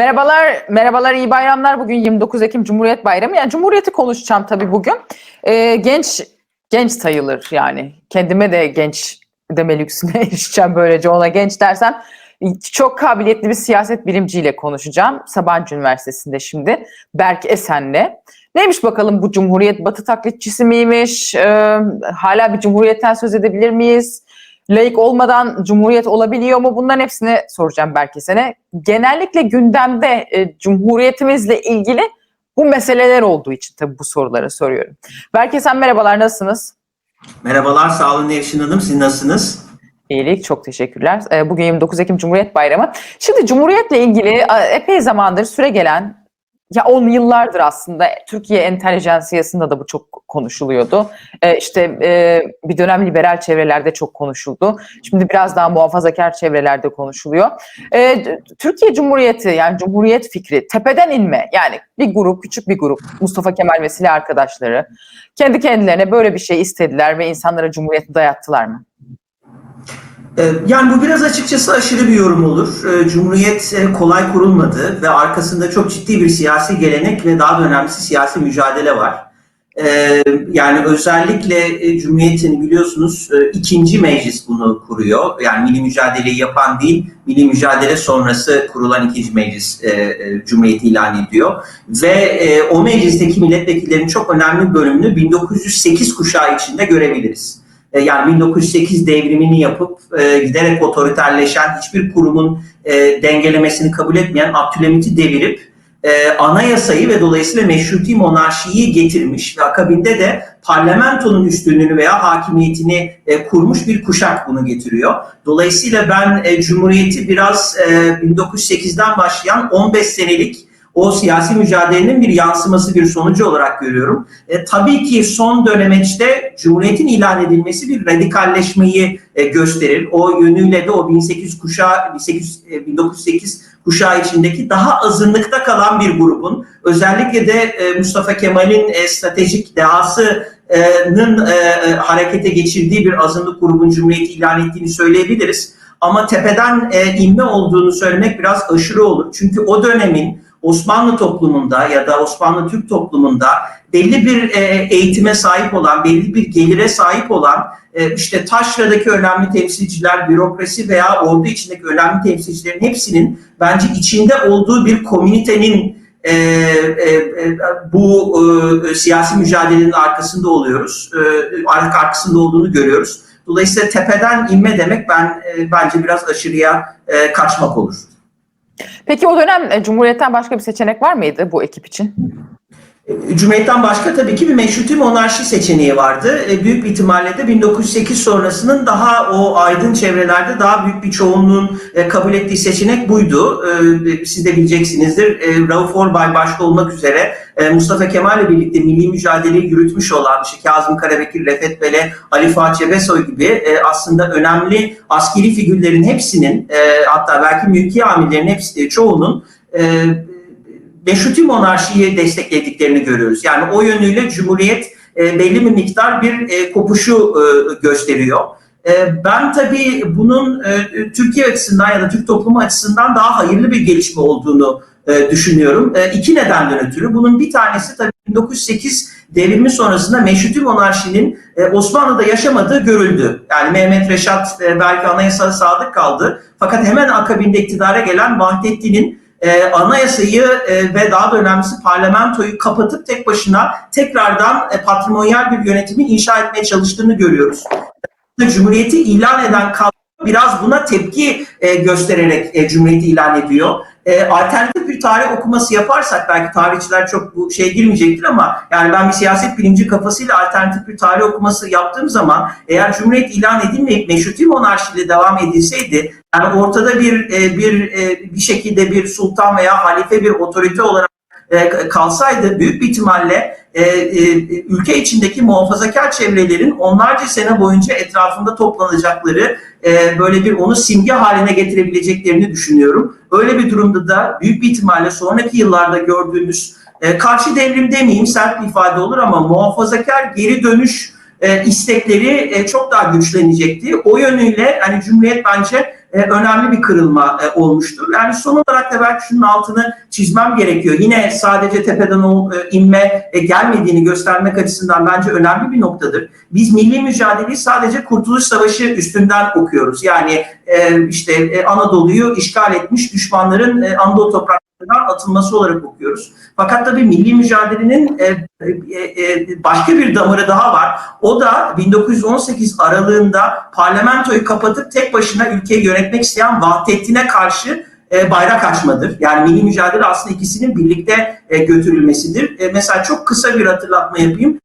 Merhabalar, merhabalar, iyi bayramlar. Bugün 29 Ekim Cumhuriyet Bayramı. Yani Cumhuriyeti konuşacağım tabii bugün. Ee, genç, genç sayılır yani. Kendime de genç deme lüksüne erişeceğim böylece ona genç dersem. Çok kabiliyetli bir siyaset bilimciyle konuşacağım. Sabancı Üniversitesi'nde şimdi. Berk Esen'le. Neymiş bakalım bu Cumhuriyet Batı taklitçisi miymiş? Ee, hala bir Cumhuriyet'ten söz edebilir miyiz? Laik olmadan Cumhuriyet olabiliyor mu? Bunların hepsini soracağım belki sene. Genellikle gündemde e, Cumhuriyetimizle ilgili bu meseleler olduğu için tabii bu soruları soruyorum. Belki sen merhabalar nasılsınız? Merhabalar, sağ olun Nevşin Hanım. Siz nasılsınız? İyilik, çok teşekkürler. E, Bugün 29 Ekim Cumhuriyet Bayramı. Şimdi Cumhuriyet'le ilgili epey zamandır süre gelen, ya 10 yıllardır aslında Türkiye entelijensiyasında da bu çok konuşuluyordu. E, işte e, bir dönem liberal çevrelerde çok konuşuldu. Şimdi biraz daha muhafazakar çevrelerde konuşuluyor. E, Türkiye Cumhuriyeti yani Cumhuriyet fikri tepeden inme yani bir grup, küçük bir grup Mustafa Kemal ve silah arkadaşları kendi kendilerine böyle bir şey istediler ve insanlara Cumhuriyeti dayattılar mı? Ee, Yani bu biraz açıkçası aşırı bir yorum olur. Ee, Cumhuriyet e, kolay kurulmadı ve arkasında çok ciddi bir siyasi gelenek ve daha da önemlisi siyasi mücadele var. Ee, Yani özellikle e, Cumhuriyet'in biliyorsunuz e, ikinci meclis bunu kuruyor. Yani milli mücadeleyi yapan değil, milli mücadele sonrası kurulan ikinci meclis Cumhuriyeti ilan ediyor. Ve o meclisteki milletvekillerinin çok önemli bölümünü 1908 kuşağı içinde görebiliriz. E, yani 1908 devrimini yapıp e, giderek otoriterleşen hiçbir kurumun e, dengelemesini kabul etmeyen Abdülhamit'i devirip e, anayasayı ve dolayısıyla meşruti monarşiyi getirmiş ve akabinde de parlamentonun üstünlüğünü veya hakimiyetini e, kurmuş bir kuşak bunu getiriyor. Dolayısıyla ben e, Cumhuriyeti biraz e, 1908'den başlayan 15 senelik o siyasi mücadelenin bir yansıması, bir sonucu olarak görüyorum. E, tabii ki son dönemeçte Cumhuriyet'in ilan edilmesi bir radikalleşmeyi e, gösterir. O yönüyle de o 1800 kuşağı, 1800, e, 1908 kuşağı içindeki daha azınlıkta kalan bir grubun, özellikle de e, Mustafa Kemal'in e, stratejik dehasının e, e, harekete geçirdiği bir azınlık grubun Cumhuriyet'i ilan ettiğini söyleyebiliriz. Ama tepeden e, inme olduğunu söylemek biraz aşırı olur. Çünkü o dönemin Osmanlı toplumunda ya da Osmanlı Türk toplumunda belli bir e, eğitime sahip olan, belli bir gelire sahip olan e, işte taşradaki önemli temsilciler, bürokrasi veya ordu içindeki önemli temsilcilerin hepsinin bence içinde olduğu bir komünitenin e, e, e, bu e, siyasi mücadelenin arkasında oluyoruz. E, arkasında olduğunu görüyoruz. Dolayısıyla tepeden inme demek ben e, bence biraz aşırıya e, kaçmak olur. Peki o dönem e, Cumhuriyet'ten başka bir seçenek var mıydı bu ekip için? Cumhuriyet'ten başka tabii ki bir meşruti monarşi seçeneği vardı. E, Büyük bir ihtimalle de 1908 sonrasının daha o aydın çevrelerde daha büyük bir çoğunluğun e, kabul ettiği seçenek buydu. E, Siz de bileceksinizdir. E, Rauf Orbay başta olmak üzere e, Mustafa Kemal ile birlikte milli mücadeleyi yürütmüş olan işte Kazım Karabekir, Refet Bele, Ali Fuat Cebesoy gibi e, aslında önemli askeri figürlerin hepsinin e, hatta belki mülki amirlerin hepsi, çoğunun meşruti monarşiyi desteklediklerini görüyoruz. Yani o yönüyle Cumhuriyet e, belli bir miktar bir e, kopuşu e, gösteriyor. E, ben tabii bunun e, Türkiye açısından ya da Türk toplumu açısından daha hayırlı bir gelişme olduğunu e, düşünüyorum. E, iki nedenden ötürü. Bunun bir tanesi tabii 1908 devrimi sonrasında meşruti monarşinin e, Osmanlı'da yaşamadığı görüldü. Yani Mehmet Reşat e, belki anayasaya sadık kaldı. Fakat hemen akabinde iktidara gelen Vahdettin'in e, anayasayı e, ve daha da önemlisi parlamentoyu kapatıp tek başına tekrardan e, patrimonyal bir yönetimi inşa etmeye çalıştığını görüyoruz. Cumhuriyeti ilan eden kadro biraz buna tepki e, göstererek e, Cumhuriyeti ilan ediyor. E, alternatif bir tarih okuması yaparsak belki tarihçiler çok bu şeye girmeyecektir ama yani ben bir siyaset bilimci kafasıyla alternatif bir tarih okuması yaptığım zaman eğer Cumhuriyet ilan edilmeyip meşruti monarşiyle devam edilseydi yani ortada bir e, bir e, bir şekilde bir sultan veya halife bir otorite olarak e, kalsaydı büyük bir ihtimalle e, e, ülke içindeki muhafazakar çevrelerin onlarca sene boyunca etrafında toplanacakları e, böyle bir onu simge haline getirebileceklerini düşünüyorum. Öyle bir durumda da büyük bir ihtimalle sonraki yıllarda gördüğümüz e, karşı devrim demeyeyim sert bir ifade olur ama muhafazakar geri dönüş e, istekleri e, çok daha güçlenecekti. O yönüyle hani Cumhuriyet bence e, önemli bir kırılma e, olmuştur. Yani son olarak da belki şunun altını çizmem gerekiyor. Yine sadece tepeden inme gelmediğini göstermek açısından bence önemli bir noktadır. Biz milli mücadeleyi sadece Kurtuluş Savaşı üstünden okuyoruz. Yani işte Anadolu'yu işgal etmiş düşmanların e, Anadolu topraklarından atılması olarak okuyoruz. Fakat tabii milli mücadelenin e, e, e, başka bir damarı daha var. O da 1918 aralığında parlamentoyu kapatıp tek başına ülkeyi yönetmek isteyen Vahdettin'e karşı bayrak açmadır. Yani milli mücadele aslında ikisinin birlikte götürülmesidir. Mesela çok kısa bir hatırlatma yapayım.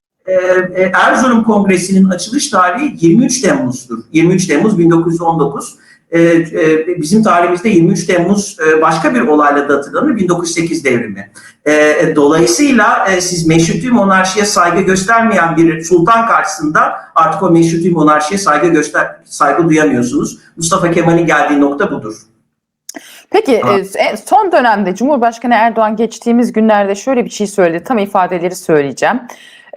Erzurum Kongresi'nin açılış tarihi 23 Temmuz'dur. 23 Temmuz 1919. E, e, bizim tarihimizde 23 Temmuz e, başka bir olayla da hatırlanır 1908 devrimi. Dolayısıyla siz meşruti monarşiye saygı göstermeyen bir sultan karşısında artık o meşruti monarşiye saygı göster saygı duyamıyorsunuz. Mustafa Kemal'in geldiği nokta budur. Peki e, son dönemde Cumhurbaşkanı Erdoğan geçtiğimiz günlerde şöyle bir şey söyledi. Tam ifadeleri söyleyeceğim.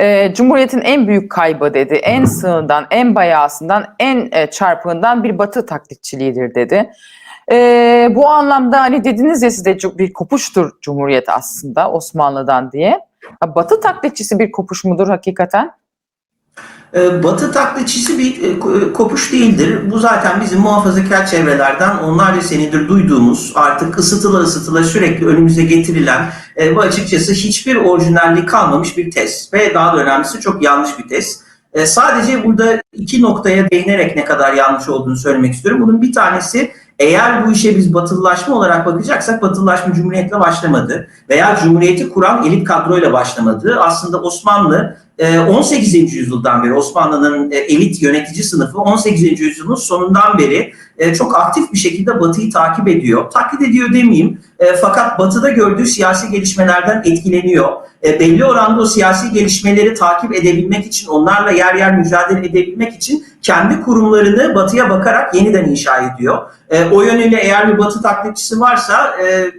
E, Cumhuriyet'in en büyük kaybı dedi. En sığından, en bayağısından, en e, çarpığından bir batı taklitçiliğidir dedi. E, bu anlamda hani dediniz ya size bir kopuştur Cumhuriyet aslında Osmanlı'dan diye. Batı taklitçisi bir kopuş mudur hakikaten? Ee, Batı taklitçisi bir e, ko- kopuş değildir. Bu zaten bizim muhafazakar çevrelerden onlarca senedir duyduğumuz artık ısıtıla ısıtıla sürekli önümüze getirilen e, bu açıkçası hiçbir orijinalliği kalmamış bir tez. Ve daha da önemlisi çok yanlış bir tez. E, sadece burada iki noktaya değinerek ne kadar yanlış olduğunu söylemek istiyorum. Bunun bir tanesi eğer bu işe biz batılılaşma olarak bakacaksak batılılaşma Cumhuriyet'le başlamadı veya Cumhuriyet'i kuran elit kadroyla başlamadı. Aslında Osmanlı e, 18. yüzyıldan beri Osmanlı'nın e, elit yönetici sınıfı 18. yüzyılın sonundan beri e, çok aktif bir şekilde Batı'yı takip ediyor. Taklit ediyor demeyeyim e, fakat Batı'da gördüğü siyasi gelişmelerden etkileniyor. E, belli oranda o siyasi gelişmeleri takip edebilmek için, onlarla yer yer mücadele edebilmek için kendi kurumlarını Batı'ya bakarak yeniden inşa ediyor. E, o yönüyle eğer bir Batı taklitçisi varsa e,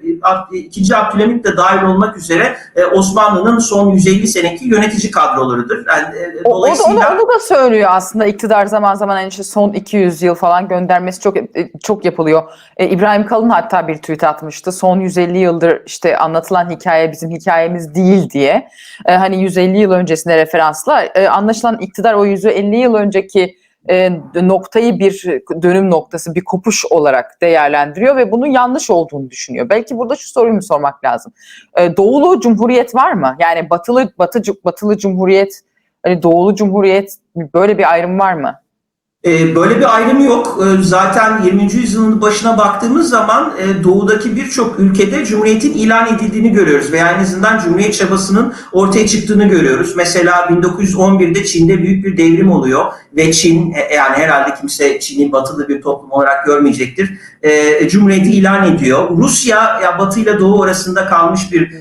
ikinci Abdülhamit de dahil olmak üzere e, Osmanlı'nın son 150 seneki yönetici kadrolarıdır. Yani, e, O, o, da, dolayısıyla onu, onu da söylüyor aslında iktidar zaman zaman hani işte son 200 yıl falan göndermesi çok e, çok yapılıyor. E, İbrahim Kalın hatta bir tweet atmıştı. Son 150 yıldır işte anlatılan hikaye bizim hikayemiz değil diye. E, hani 150 yıl öncesine referansla e, anlaşılan iktidar o 150 yıl önceki e, noktayı bir dönüm noktası, bir kopuş olarak değerlendiriyor ve bunun yanlış olduğunu düşünüyor. Belki burada şu soruyu mu sormak lazım? E, Doğulu Cumhuriyet var mı? Yani Batılı Batı Batılı Cumhuriyet Hani doğulu cumhuriyet böyle bir ayrım var mı? E, Böyle bir ayrım yok. E, Zaten 20. yüzyılın başına baktığımız zaman e, doğudaki birçok ülkede Cumhuriyet'in ilan edildiğini görüyoruz. Veya en azından Cumhuriyet çabasının ortaya çıktığını görüyoruz. Mesela 1911'de Çin'de büyük bir devrim oluyor. Ve Çin, e, yani herhalde kimse Çin'i batılı bir toplum olarak görmeyecektir. E, Cumhuriyet'i ilan ediyor. Rusya, ya batı ile doğu arasında kalmış bir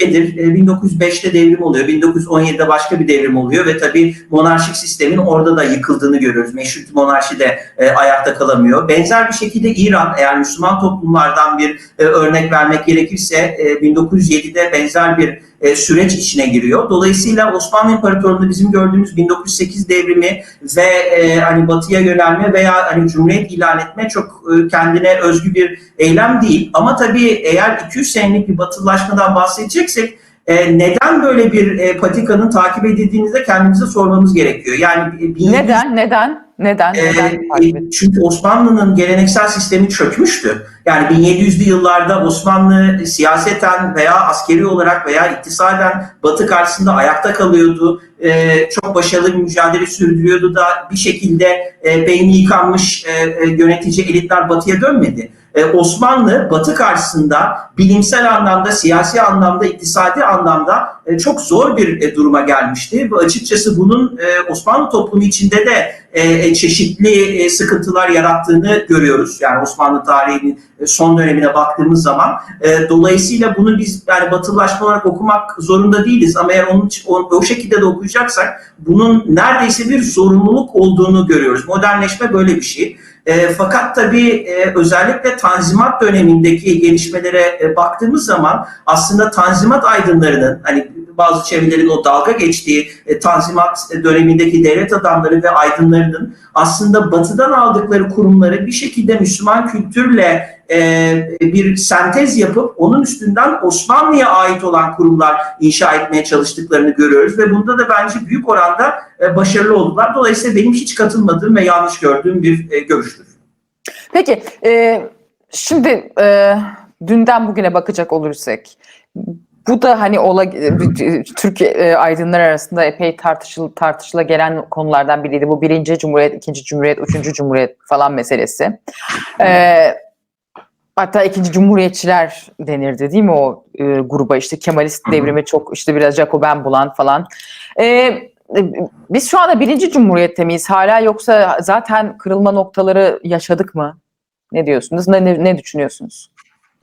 ülkedir. E, 1905'te devrim oluyor. 1917'de başka bir devrim oluyor ve tabii monarşik sistemin orada da yıkıldığını görüyoruz. Meşrut monarşi de e, ayakta kalamıyor. Benzer bir şekilde İran eğer Müslüman toplumlardan bir e, örnek vermek gerekirse e, 1907'de benzer bir e, süreç içine giriyor. Dolayısıyla Osmanlı İmparatorluğu'nda bizim gördüğümüz 1908 devrimi ve e, hani batıya yönelme veya hani cumhuriyet ilan etme çok e, kendine özgü bir eylem değil. Ama tabii eğer 200 senelik bir batılılaşmadan bahsedeceksek e, neden böyle bir e, patikanın takip edildiğini de kendimize sormamız gerekiyor. Yani e, 1700 Neden? Neden? Neden? ee, Neden? çünkü Osmanlı'nın geleneksel sistemi çökmüştü. Yani 1700'lü yıllarda Osmanlı siyaseten veya askeri olarak veya iktisaden Batı karşısında ayakta kalıyordu. Ee, çok başarılı bir mücadele sürdürüyordu da bir şekilde e, beyni yıkanmış e, e, yönetici elitler Batı'ya dönmedi. Ee, Osmanlı Batı karşısında bilimsel anlamda, siyasi anlamda, iktisadi anlamda e, çok zor bir e, duruma gelmişti. Açıkçası bunun e, Osmanlı toplumu içinde de e, çeşitli e, sıkıntılar yarattığını görüyoruz. Yani Osmanlı tarihinin e, son dönemine baktığımız zaman. E, dolayısıyla bunu biz yani batılılaşma olarak okumak zorunda değiliz. Ama eğer onun, o, o şekilde de okuyacaksak bunun neredeyse bir zorunluluk olduğunu görüyoruz. Modernleşme böyle bir şey. E, fakat tabii e, özellikle Tanzimat dönemindeki gelişmelere e, baktığımız zaman aslında Tanzimat aydınlarının hani bazı çevrelerin o dalga geçtiği e, Tanzimat dönemindeki devlet adamları ve aydınlarının aslında batıdan aldıkları kurumları bir şekilde Müslüman kültürle e, bir sentez yapıp onun üstünden Osmanlı'ya ait olan kurumlar inşa etmeye çalıştıklarını görüyoruz ve bunda da bence büyük oranda e, başarılı oldular. Dolayısıyla benim hiç katılmadığım ve yanlış gördüğüm bir e, görüştür. Peki e, şimdi e, dünden bugüne bakacak olursak bu da hani ola, Türk e, aydınlar arasında epey tartışıl, tartışıla gelen konulardan biriydi. Bu birinci cumhuriyet, ikinci cumhuriyet, üçüncü cumhuriyet falan meselesi. E, hatta ikinci cumhuriyetçiler denirdi değil mi o e, gruba işte Kemalist devrimi çok işte biraz Jacoben bulan falan. E, biz şu anda birinci cumhuriyette miyiz hala yoksa zaten kırılma noktaları yaşadık mı? Ne diyorsunuz? Ne, ne, ne düşünüyorsunuz?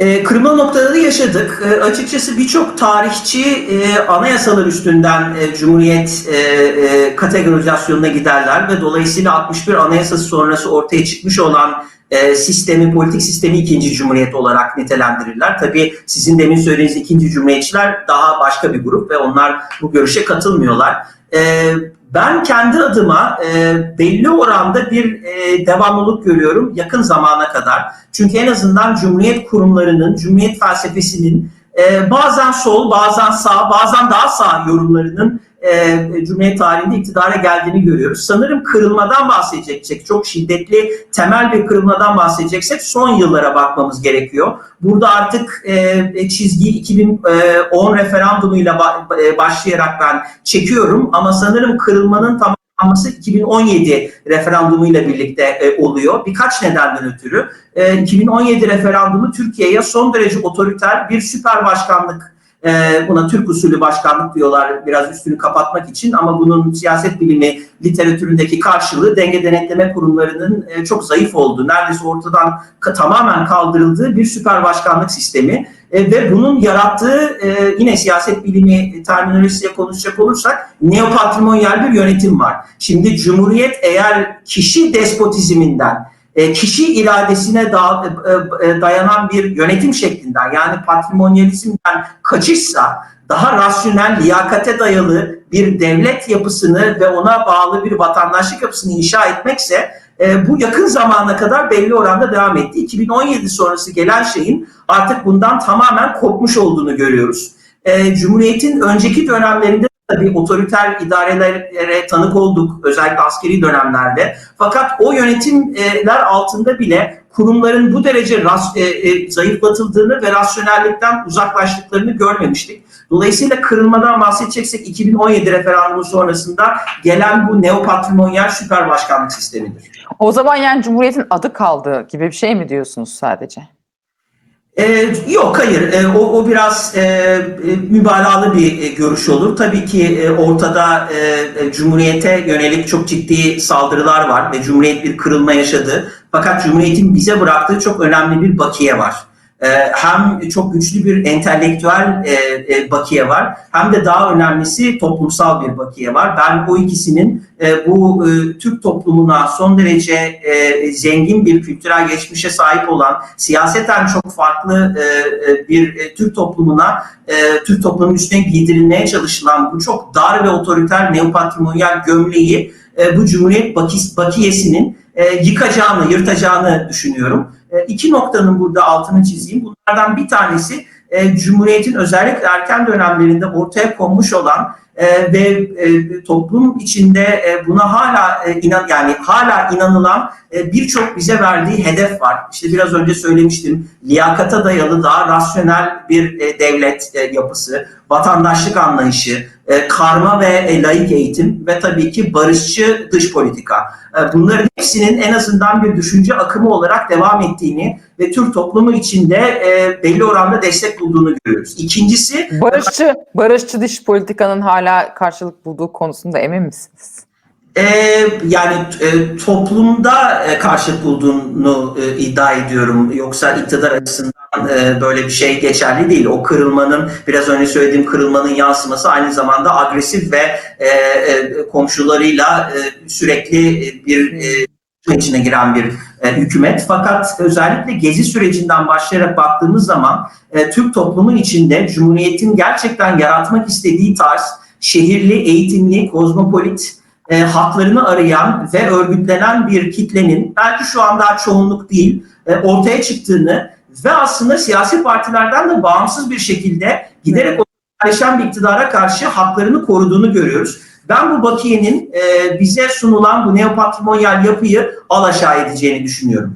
E, kırılma noktaları yaşadık. E, açıkçası birçok tarihçi e, anayasalar üstünden e, Cumhuriyet e, e, kategorizasyonuna giderler ve dolayısıyla 61 Anayasası sonrası ortaya çıkmış olan e, sistemi, politik sistemi ikinci Cumhuriyet olarak nitelendirirler. Tabii sizin demin söylediğiniz ikinci Cumhuriyetçiler daha başka bir grup ve onlar bu görüşe katılmıyorlar. E, ben kendi adıma e, belli oranda bir e, devamlılık görüyorum yakın zamana kadar. Çünkü en azından Cumhuriyet kurumlarının, Cumhuriyet felsefesinin e, bazen sol, bazen sağ, bazen daha sağ yorumlarının e, Cumhuriyet tarihinde iktidara geldiğini görüyoruz. Sanırım kırılmadan bahsedeceksek, çok şiddetli temel bir kırılmadan bahsedeceksek son yıllara bakmamız gerekiyor. Burada artık e, çizgiyi 2010 referandumuyla ba- e, başlayarak ben çekiyorum ama sanırım kırılmanın tamamlanması 2017 referandumuyla birlikte e, oluyor. Birkaç nedenden ötürü. E, 2017 referandumu Türkiye'ye son derece otoriter bir süper başkanlık e, buna Türk usulü başkanlık diyorlar biraz üstünü kapatmak için ama bunun siyaset bilimi literatüründeki karşılığı denge denetleme kurumlarının e, çok zayıf olduğu, neredeyse ortadan tamamen kaldırıldığı bir süper başkanlık sistemi e, ve bunun yarattığı e, yine siyaset bilimi terminolojisiyle konuşacak olursak neopatrimonyal bir yönetim var. Şimdi Cumhuriyet eğer kişi despotizminden e, kişi iradesine e, e, dayanan bir yönetim şeklinden yani patrimonyalizmden kaçışsa daha rasyonel, liyakate dayalı bir devlet yapısını ve ona bağlı bir vatandaşlık yapısını inşa etmekse e, bu yakın zamana kadar belli oranda devam etti. 2017 sonrası gelen şeyin artık bundan tamamen kopmuş olduğunu görüyoruz. E, Cumhuriyet'in önceki dönemlerinde tabii otoriter idarelere tanık olduk özellikle askeri dönemlerde. Fakat o yönetimler altında bile kurumların bu derece ras, e, e, zayıflatıldığını ve rasyonellikten uzaklaştıklarını görmemiştik. Dolayısıyla kırılmadan bahsedeceksek 2017 referandumu sonrasında gelen bu neopatrimonyal süper başkanlık sistemidir. O zaman yani Cumhuriyet'in adı kaldı gibi bir şey mi diyorsunuz sadece? Ee, yok hayır Ee, o, o biraz e, e, mübalağalı bir e, görüş olur. Tabii ki e, ortada e, e, Cumhuriyet'e yönelik çok ciddi saldırılar var ve Cumhuriyet bir kırılma yaşadı. Fakat Cumhuriyet'in bize bıraktığı çok önemli bir bakiye var. Ee, hem çok güçlü bir entelektüel e, e, bakiye var hem de daha önemlisi toplumsal bir bakiye var. Ben o ikisinin e, bu Türk toplumuna son derece zengin bir kültürel geçmişe sahip olan siyaseten çok farklı bir Türk toplumuna Türk toplumunun üstüne giydirilmeye çalışılan bu çok dar ve otoriter neopatrimonyal gömleği bu Cumhuriyet bakis, bakiyesinin yıkacağını, yırtacağını düşünüyorum. E, iki noktanın burada altını çizeyim. Bunlardan bir tanesi e, Cumhuriyet'in özellikle erken dönemlerinde ortaya konmuş olan e, ve e, toplum içinde e, buna hala e, inan yani hala inanılan e, birçok bize verdiği hedef var. İşte biraz önce söylemiştim. Liyakata dayalı daha rasyonel bir e, devlet e, yapısı, vatandaşlık anlayışı, e, karma ve e, laik eğitim ve tabii ki barışçı dış politika. E, bunların hepsinin en azından bir düşünce akımı olarak devam ettiğini ve Türk toplumu içinde e, belli oranda destek bulduğunu görüyoruz. İkincisi Barışçı, barışçı dış politikanın hala karşılık bulduğu konusunda emin misiniz? Ee, yani e, toplumda e, karşılık bulduğunu e, iddia ediyorum. Yoksa iktidar açısından e, böyle bir şey geçerli değil. O kırılmanın, biraz önce söylediğim kırılmanın yansıması aynı zamanda agresif ve e, e, komşularıyla e, sürekli bir e, içine giren bir e, hükümet. Fakat özellikle gezi sürecinden başlayarak baktığımız zaman e, Türk toplumu içinde Cumhuriyet'in gerçekten yaratmak istediği tarz şehirli, eğitimli, kozmopolit, e, haklarını arayan ve örgütlenen bir kitlenin belki şu an daha çoğunluk değil e, ortaya çıktığını ve aslında siyasi partilerden de bağımsız bir şekilde giderek otoriterleşen bir iktidara karşı haklarını koruduğunu görüyoruz. Ben bu bakiyenin e, bize sunulan bu neopatrimonyal yapıyı alaşağı edeceğini düşünüyorum.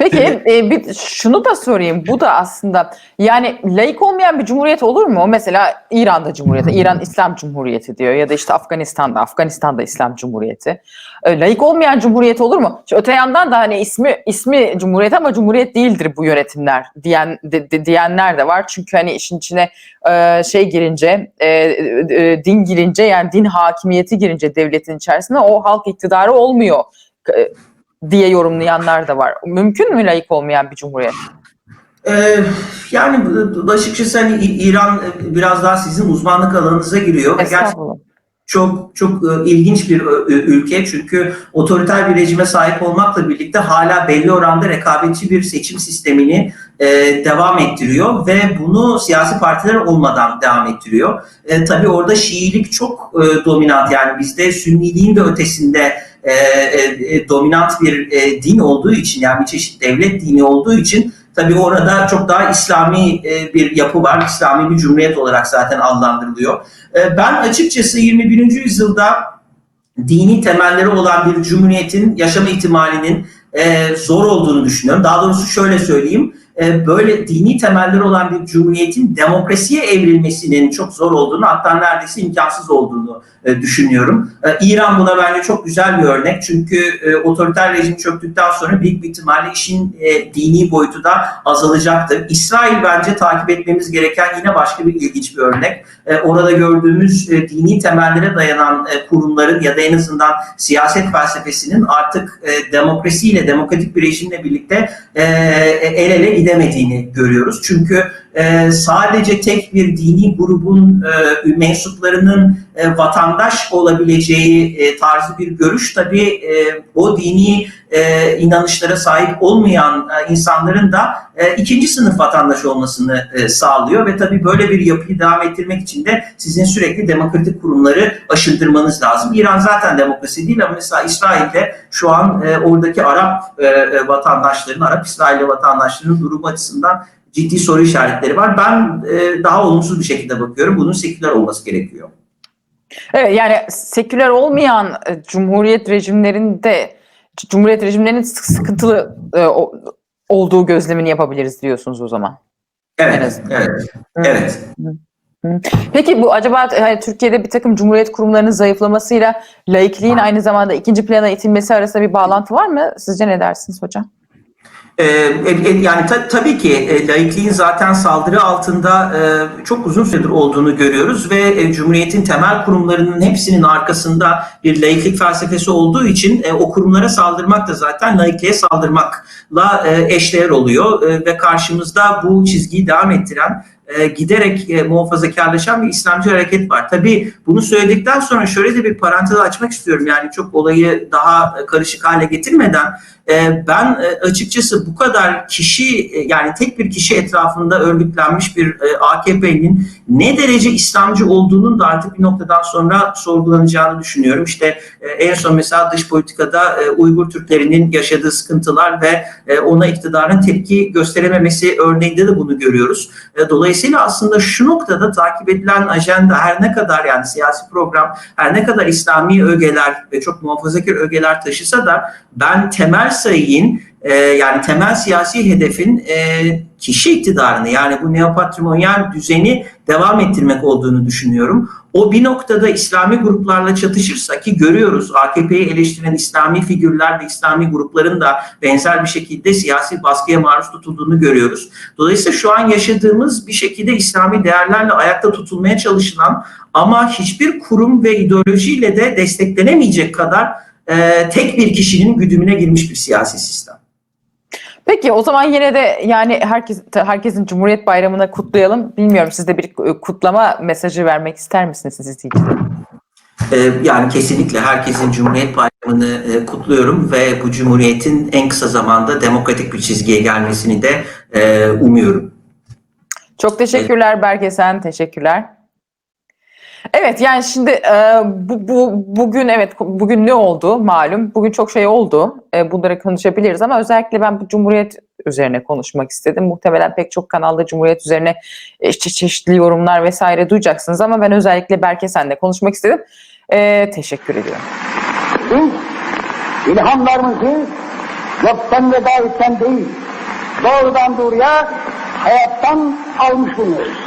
Peki e, bir şunu da sorayım. Bu da aslında yani laik olmayan bir cumhuriyet olur mu? Mesela İran'da cumhuriyeti, İran İslam Cumhuriyeti diyor ya da işte Afganistan'da, Afganistan'da İslam Cumhuriyeti. E, laik olmayan cumhuriyet olur mu? Şu öte yandan da hani ismi ismi cumhuriyet ama cumhuriyet değildir bu yönetimler diyen de- de- diyenler de var. Çünkü hani işin içine e, şey girince, e, e, din girince yani din hakimiyeti girince devletin içerisinde o halk iktidarı olmuyor. Diye yorumlayanlar da var. Mümkün mü layık olmayan bir cumhuriyet? Ee, yani açıkçası hani İran biraz daha sizin uzmanlık alanınıza giriyor. ve Gerçekten Estağfurullah. çok çok e, ilginç bir e, ülke çünkü otoriter bir rejime sahip olmakla birlikte hala belli oranda rekabetçi bir seçim sistemini e, devam ettiriyor ve bunu siyasi partiler olmadan devam ettiriyor. E, tabii orada Şiilik çok e, dominant yani bizde Sünniliğin de ötesinde e, e, e, dominant bir e, din olduğu için yani bir çeşit devlet dini olduğu için tabii orada çok daha İslami e, bir yapı var. İslami bir cumhuriyet olarak zaten adlandırılıyor. E, Ben açıkçası 21. yüzyılda dini temelleri olan bir cumhuriyetin yaşama ihtimalinin e, zor olduğunu düşünüyorum. Daha doğrusu şöyle söyleyeyim. E, Böyle dini temelleri olan bir cumhuriyetin demokrasiye evrilmesinin çok zor olduğunu hatta neredeyse imkansız olduğunu e, düşünüyorum. E, İran buna bence çok güzel bir örnek. Çünkü otoriter rejim çöktükten sonra büyük bir ihtimalle işin dini boyutu da azalacaktır. İsrail bence takip etmemiz gereken yine başka bir ilginç bir örnek. Orada gördüğümüz dini temellere dayanan kurumların ya da en azından siyaset felsefesinin artık demokrasiyle, demokratik bir rejimle birlikte e, el ele gidemediğini görüyoruz. Çünkü e, sadece tek bir dini grubun e, mensuplarının e, vatandaş olabileceği e, tarzı bir görüş tabii o dini inanışlara sahip olmayan insanların da ikinci sınıf vatandaş olmasını sağlıyor ve tabii böyle bir yapıyı devam ettirmek için de sizin sürekli demokratik kurumları aşındırmanız lazım. İran zaten demokrasi değil ama mesela İsrail'de şu an oradaki Arap e, vatandaşların, Arap İsrailli vatandaşlarının durumu açısından ciddi soru işaretleri var. Ben e, daha olumsuz bir şekilde bakıyorum. Bunun seküler olması gerekiyor. Evet yani seküler olmayan e, cumhuriyet rejimlerinde cumhuriyet rejimlerinin sık- sıkıntılı e, o- olduğu gözlemini yapabiliriz diyorsunuz o zaman. Evet, evet, evet. Peki bu acaba hani Türkiye'de bir takım cumhuriyet kurumlarının zayıflamasıyla laikliğin aynı zamanda ikinci plana itilmesi arasında bir bağlantı var mı? Sizce ne dersiniz hocam? Ee, e, e, yani ta- tabii ki e, laikliğin zaten saldırı altında e, çok uzun süredir olduğunu görüyoruz ve e, Cumhuriyet'in temel kurumlarının hepsinin arkasında bir laiklik felsefesi olduğu için e, o kurumlara saldırmak da zaten laikliğe saldırmakla e, eşdeğer oluyor E, ve karşımızda bu çizgiyi devam ettiren e, giderek e, muhafazakarlaşan bir İslamcı hareket var. Tabii bunu söyledikten sonra şöyle de bir parantez açmak istiyorum. Yani çok olayı daha e, karışık hale getirmeden e, ben açıkçası bu kadar kişi yani tek bir kişi etrafında örgütlenmiş bir AKP'nin ne derece İslamcı olduğunun da artık bir noktadan sonra sorgulanacağını düşünüyorum. İşte en son mesela dış politikada Uygur Türklerinin yaşadığı sıkıntılar ve ona iktidarın tepki gösterememesi örneğinde de bunu görüyoruz. Dolayısıyla aslında şu noktada takip edilen ajanda her ne kadar yani siyasi program her ne kadar İslami ögeler ve çok muhafazakar ögeler taşısa da ben temel sayın e, yani temel siyasi hedefin e, kişi iktidarını yani bu neopatrimonyal düzeni devam ettirmek olduğunu düşünüyorum. O bir noktada İslami gruplarla çatışırsa ki görüyoruz AKP'yi eleştiren İslami figürler ve İslami grupların da benzer bir şekilde siyasi baskıya maruz tutulduğunu görüyoruz. Dolayısıyla şu an yaşadığımız bir şekilde İslami değerlerle ayakta tutulmaya çalışılan ama hiçbir kurum ve ideolojiyle de desteklenemeyecek kadar e, tek bir kişinin güdümüne girmiş bir siyasi sistem. Peki o zaman yine de yani herkes herkesin Cumhuriyet Bayramı'na kutlayalım. Bilmiyorum siz de bir kutlama mesajı vermek ister misiniz izleyicilere? E, yani kesinlikle herkesin Cumhuriyet Bayramı'nı e, kutluyorum ve bu Cumhuriyet'in en kısa zamanda demokratik bir çizgiye gelmesini de e, umuyorum. Çok teşekkürler Berke sen teşekkürler. Evet yani şimdi e, bu, bu bugün evet bugün ne oldu malum bugün çok şey oldu e, bunları konuşabiliriz ama özellikle ben bu Cumhuriyet üzerine konuşmak istedim. Muhtemelen pek çok kanalda Cumhuriyet üzerine e, çe- çeşitli yorumlar vesaire duyacaksınız ama ben özellikle Berke senle konuşmak istedim. E, teşekkür ediyorum. Biz ilhamlarımızı yoktan ve davetten değil, doğrudan doğruya hayattan almış bulunuyoruz.